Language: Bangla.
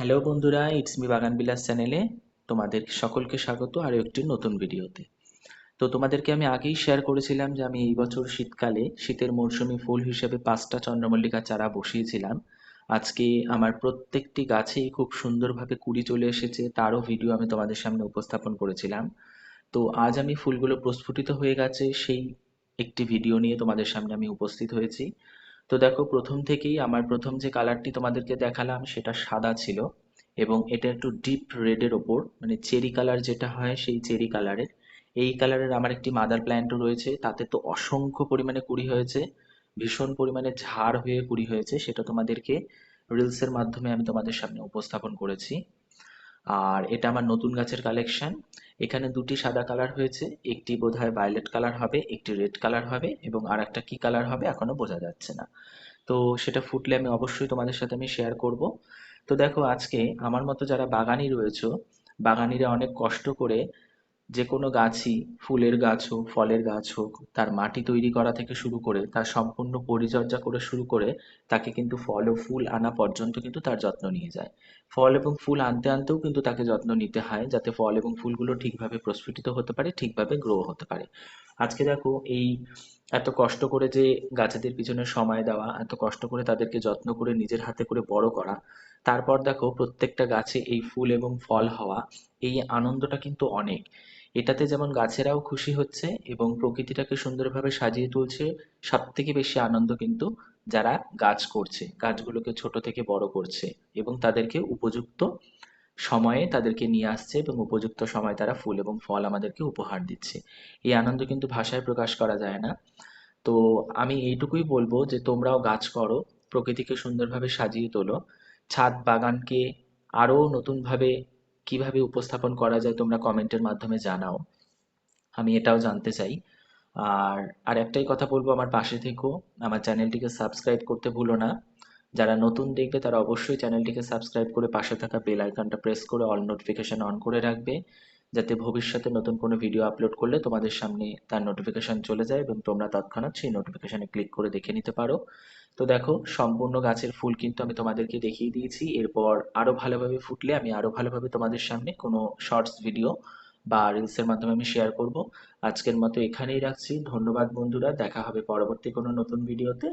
হ্যালো বন্ধুরা ইটস মি বাগান বিলাস চ্যানেলে তোমাদের সকলকে স্বাগত, আরও একটি নতুন ভিডিওতে। তো তোমাদেরকে আমি আগেই শেয়ার করেছিলাম যে আমি এই বছর শীতকালে শীতের মরশুমি ফুল হিসেবে পাঁচটা চন্দ্রমল্লিকা চারা বসিয়েছিলাম। আজকে আমার প্রত্যেকটি গাছেই খুব সুন্দরভাবে কুড়ি চলে এসেছে, তারও ভিডিও আমি তোমাদের সামনে উপস্থাপন করেছিলাম। তো আজ আমি ফুলগুলো প্রস্ফুটিত হয়ে গেছে, সেই একটি ভিডিও নিয়ে তোমাদের সামনে আমি উপস্থিত হয়েছি। তো দেখো, প্রথম থেকেই আমার প্রথম যে কালারটি তোমাদেরকে দেখালাম সেটা সাদা ছিল এবং এটা একটু ডিপ রেডের ওপর মানে চেরি কালার যেটা হয় সেই চেরি কালারের এই কালারের আমার একটি মাদার প্ল্যান্টও রয়েছে, তাতে তো অসংখ্য পরিমাণে কুড়ি হয়েছে, ভীষণ পরিমাণে ঝাড় হয়ে কুড়ি হয়েছে, সেটা তোমাদেরকে রিলসের মাধ্যমে আমি তোমাদের সামনে উপস্থাপন করেছি। আর এটা আমার নতুন গাছের কালেকশন এখানে দুটি সাদা কালার হয়েছে, একটি বোধহয় ভায়োলেট কালার হবে, একটি রেড কালার হবে এবং আর একটা কী কালার হবে এখনও বোঝা যাচ্ছে না। তো সেটা ফুটলে আমি অবশ্যই তোমাদের সাথে আমি শেয়ার করব। তো দেখো আজকে আমার মতো যারা বাগানি রয়েছে, বাগানিরা অনেক কষ্ট করে যে কোনো গাছই, ফুলের গাছ হোক, ফলের গাছ হোক, তার মাটি তৈরি করা থেকে শুরু করে, তার সম্পূর্ণ পরিচর্যা করে শুরু করে, তাকে কিন্তু ফল ও ফুল আনা পর্যন্ত কিন্তু তার যত্ন নিয়ে যায়। ফল এবং ফুল আনতে আনতেও কিন্তু তাকে যত্ন নিতে হয়, যাতে ফল এবং ফুলগুলো ঠিকভাবে প্রস্ফুটিত হতে পারে, ঠিকভাবে গ্রো হতে পারে। আজকে দেখো এই এত কষ্ট করে যে গাছেদের পিছনে সময় দেওয়া, এত কষ্ট করে তাদেরকে যত্ন করে নিজের হাতে করে বড় করা, তারপর দেখো প্রত্যেকটা গাছে এই ফুল এবং ফল হওয়া, এই আনন্দটা কিন্তু অনেক। এটাতে যেমন গাছেরাও খুশি হচ্ছে এবং প্রকৃতিটাকে সুন্দরভাবে সাজিয়ে তুলছে সব থেকে বেশি আনন্দ কিন্তু যারা গাছ করছে, গাছগুলোকে ছোট থেকে বড় করছে এবং তাদেরকে উপযুক্ত সময়ে তাদেরকে নিয়ে আসছে এবং উপযুক্ত সময় তারা ফুল এবং ফল আমাদেরকে উপহার দিচ্ছে। এই আনন্দ কিন্তু ভাষায় প্রকাশ করা যায় না। তো আমি এইটুকুই বলব যে তোমরাও গাছ করো, প্রকৃতিকে সুন্দরভাবে সাজিয়ে তোলো, ছাদ বাগানকে আরও নতুনভাবে কীভাবে উপস্থাপন করা যায় তোমরা কমেন্টের মাধ্যমে জানাও। আমি এটাও জানতে চাই। আর আর একটাই কথা বলব আমার পাশে থেকেও আমার চ্যানেলটিকে সাবস্ক্রাইব করতে ভুলো না। যারা নতুন দেখবে তারা অবশ্যই চ্যানেলটিকে সাবস্ক্রাইব করে পাশে থাকা বেল আইকনটা প্রেস করে অল নোটিফিকেশন অন করে রাখবে। যাতে ভবিষ্যতে নতুন কোনো ভিডিও আপলোড করলে তোমাদের সামনে তার নোটিফিকেশান চলে যায় এবং তোমরা তৎক্ষণাৎ সেই নোটিফিকেশানে ক্লিক করে দেখে নিতে পারো। তো দেখো, সম্পূর্ণ গাছের ফুল কিন্তু আমি তোমাদেরকে দেখিয়ে দিয়েছি। এরপর আরও ভালোভাবে ফুটলে আমি আরও ভালোভাবে তোমাদের সামনে কোনো শর্টস ভিডিও বা রিলসের মাধ্যমে আমি শেয়ার করব। আজকের মতো এখানেই রাখছি। ধন্যবাদ বন্ধুরা, দেখা হবে পরবর্তী কোনো নতুন ভিডিওতে